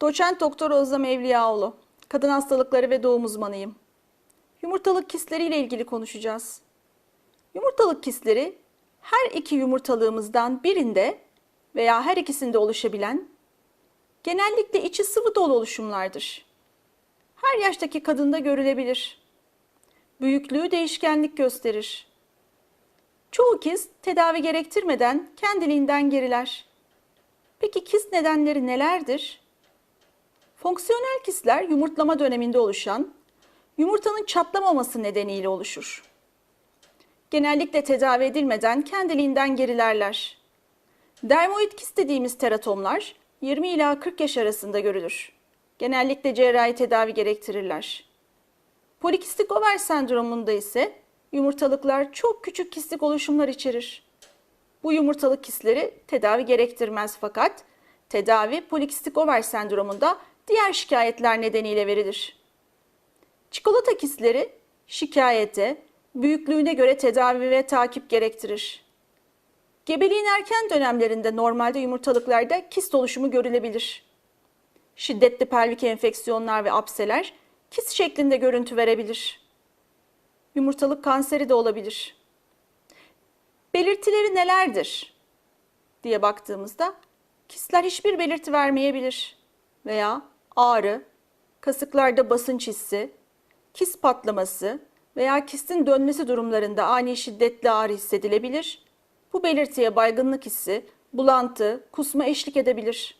Doçent Doktor Özlem Evliyaoğlu. Kadın hastalıkları ve doğum uzmanıyım. Yumurtalık kistleriyle ilgili konuşacağız. Yumurtalık kistleri her iki yumurtalığımızdan birinde veya her ikisinde oluşabilen genellikle içi sıvı dolu oluşumlardır. Her yaştaki kadında görülebilir. Büyüklüğü değişkenlik gösterir. Çoğu kist tedavi gerektirmeden kendiliğinden geriler. Peki kist nedenleri nelerdir? Fonksiyonel kistler yumurtlama döneminde oluşan, yumurtanın çatlamaması nedeniyle oluşur. Genellikle tedavi edilmeden kendiliğinden gerilerler. Dermoid kist dediğimiz teratomlar 20 ila 40 yaş arasında görülür. Genellikle cerrahi tedavi gerektirirler. Polikistik over sendromunda ise yumurtalıklar çok küçük kistik oluşumlar içerir. Bu yumurtalık kistleri tedavi gerektirmez fakat tedavi polikistik over sendromunda diğer şikayetler nedeniyle verilir. Çikolata kistleri şikayete, büyüklüğüne göre tedavi ve takip gerektirir. Gebeliğin erken dönemlerinde normalde yumurtalıklarda kist oluşumu görülebilir. Şiddetli pelvik enfeksiyonlar ve apseler kist şeklinde görüntü verebilir. Yumurtalık kanseri de olabilir. Belirtileri nelerdir diye baktığımızda kistler hiçbir belirti vermeyebilir veya ağrı, kasıklarda basınç hissi, kist patlaması veya kistin dönmesi durumlarında ani şiddetli ağrı hissedilebilir. Bu belirtiye baygınlık hissi, bulantı, kusma eşlik edebilir.